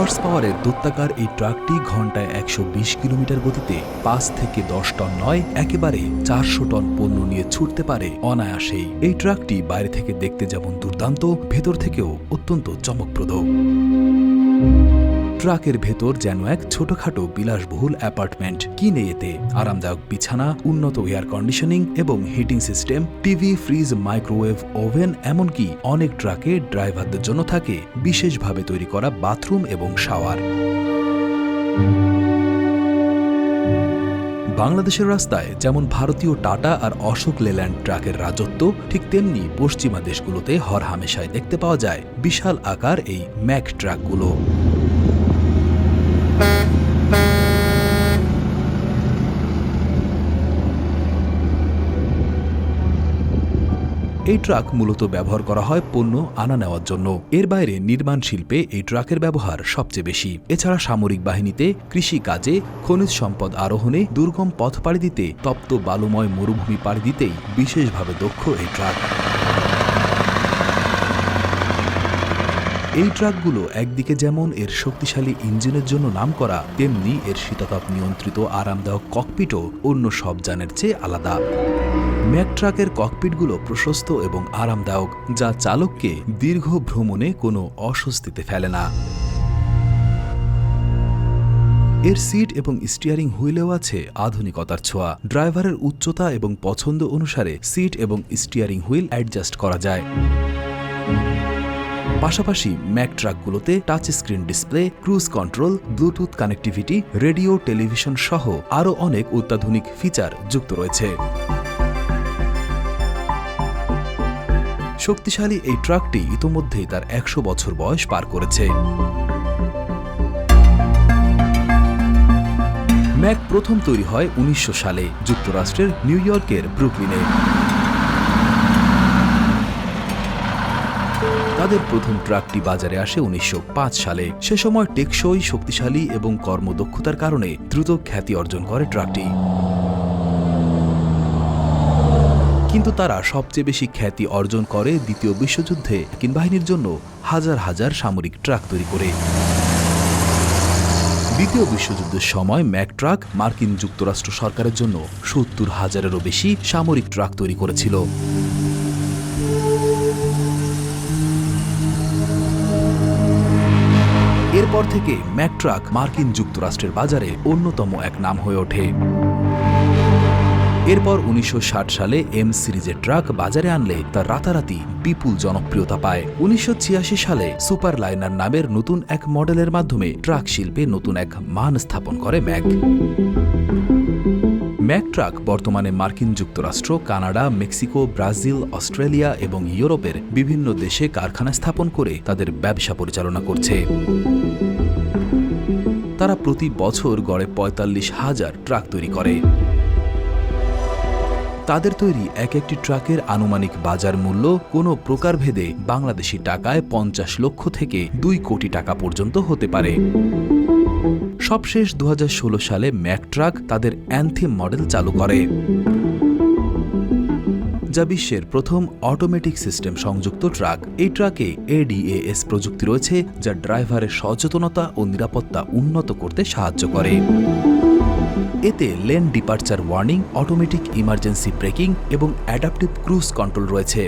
Horse পাওয়ারের দত্তাকার এই ট্রাকটি ঘন্টায় একশ বিশ কিলোমিটার গতিতে পাঁচ থেকে দশ টন নয়, একেবারে চারশো টন পণ্য নিয়ে ছুটতে পারে অনায়াসেই। এই ট্রাকটি বাইরে থেকে দেখতে যেমন দুর্দান্ত, ভেতর থেকেও অত্যন্ত চমকপ্রদ। ট্রাকের ভেতর যেন এক ছোটখাটো বিলাসবহুল অ্যাপার্টমেন্ট। কিনে এতে? আরামদায়ক বিছানা, উন্নত এয়ার কন্ডিশনিং এবং heating system TV fridge microwave oven এমনকি অনেক ট্রাকে ড্রাইভারদের জন্য থাকে বিশেষভাবে তৈরি করা বাথরুম এবং শাওয়ার। বাংলাদেশের রাস্তায় যেমন ভারতীয় টাটা আর অশোক লেল্যান্ড ট্রাকের রাজত্ব, ঠিক তেমনি পশ্চিমা দেশগুলোতে হরহামেশায় দেখতে পাওয়া যায় বিশাল আকার এই ম্যাক ট্রাকগুলো। এই ট্রাক মূলত ব্যবহার করা হয় পণ্য আনা নেওয়ার জন্য। এর বাইরে নির্মাণ শিল্পে এই ট্রাকের ব্যবহার সবচেয়ে বেশি। এছাড়া সামরিক বাহিনীতে কৃষি কাজে, খনিজ সম্পদ আরোহণে দুর্গম পথ পাড়ি দিতে, তপ্ত বালুময় মরুভূমি পাড়ি দিতেই বিশেষভাবে দক্ষ এই ট্রাক। এই ট্রাকগুলো একদিকে যেমন এর শক্তিশালী ইঞ্জিনের জন্য নাম করা তেমনি এর শীতাতাপ নিয়ন্ত্রিত, আরামদায়ক ককপিটও অন্য সব যানের চেয়ে আলাদা। ম্যাক ট্রাকের ককপিটগুলো প্রশস্ত এবং আরামদায়ক, যা চালককে দীর্ঘ ভ্রমণে কোনো অস্বস্তিতে ফেলে না। এর সিট এবং স্টিয়ারিং হুইলেও আছে আধুনিকতার ছোঁয়া। ড্রাইভারের উচ্চতা এবং পছন্দ অনুসারে সিট এবং স্টিয়ারিং হুইল অ্যাডজাস্ট করা যায়। পাশাপাশি Mack ট্রাকগুলোতে touch screen display, cruise control, bluetooth connectivity, radio, television সহ আরও অনেক অত্যাধুনিক ফিচার যুক্ত রয়েছে। শক্তিশালী এই ট্রাকটি ইতোমধ্যেই তার একশো বছর বয়স পার করেছে। ম্যাক প্রথম তৈরি হয় উনিশশো সালে, যুক্তরাষ্ট্রের নিউ ইয়র্কের ব্রুকলিনে। তাদের প্রথম ট্রাকটি বাজারে আসে উনিশশো পাঁচ সালে। সে সময় টেকসই, শক্তিশালী এবং কর্মদক্ষতার কারণে দ্রুত খ্যাতি অর্জন করে ট্রাকটি। কিন্তু তারা সবচেয়ে বেশি খ্যাতি অর্জন করে দ্বিতীয় বিশ্বযুদ্ধে কিন বাহিনীর জন্য হাজার হাজার সামরিক ট্রাক তৈরি করে। দ্বিতীয় বিশ্বযুদ্ধের সময় ম্যাক ট্রাক মার্কিন যুক্তরাষ্ট্র সরকারের জন্য সত্তর হাজারেরও বেশি সামরিক ট্রাক তৈরি করেছিল। এরপর থেকে ম্যাক ট্রাক মার্কিন যুক্তরাষ্ট্রের বাজারে অন্যতম এক নাম হয়ে ওঠে। এরপর উনিশশো ষাট সালে এম সিরিজের ট্রাক বাজারে আনলে তা রাতারাতি বিপুল জনপ্রিয়তা পায়। উনিশশো ছিয়াশি সালে সুপার লাইনার নামের নতুন এক মডেলের মাধ্যমে ট্রাক শিল্পে নতুন এক মান স্থাপন করে ম্যাক। ম্যাক ট্রাক বর্তমানে মার্কিন যুক্তরাষ্ট্র, কানাডা, মেক্সিকো, ব্রাজিল, অস্ট্রেলিয়া এবং ইউরোপের বিভিন্ন দেশে কারখানা স্থাপন করে তাদের ব্যবসা পরিচালনা করছে। তারা প্রতি বছর গড়ে পঁয়তাল্লিশ হাজার ট্রাক তৈরি করে। তাদের তৈরি এক একটি ট্রাকের আনুমানিক বাজার মূল্য কোনো প্রকারভেদে বাংলাদেশি টাকায় পঞ্চাশ লক্ষ থেকে দুই কোটি টাকা পর্যন্ত হতে পারে। সবশেষ দু হাজার ষোলো সালে ম্যাক ট্রাক তাদের অ্যান্থিম মডেল চালু করে, যা বিশ্বের প্রথম অটোমেটিক সিস্টেম সংযুক্ত ট্রাক। এই ট্রাকে এডিএএস প্রযুক্তি রয়েছে, যা ড্রাইভারের সচেতনতা ও নিরাপত্তা উন্নত করতে সাহায্য করে। এতে lane departure warning automatic emergency braking এবং অ্যাডাপটিভ ক্রুজ কন্ট্রোল রয়েছে।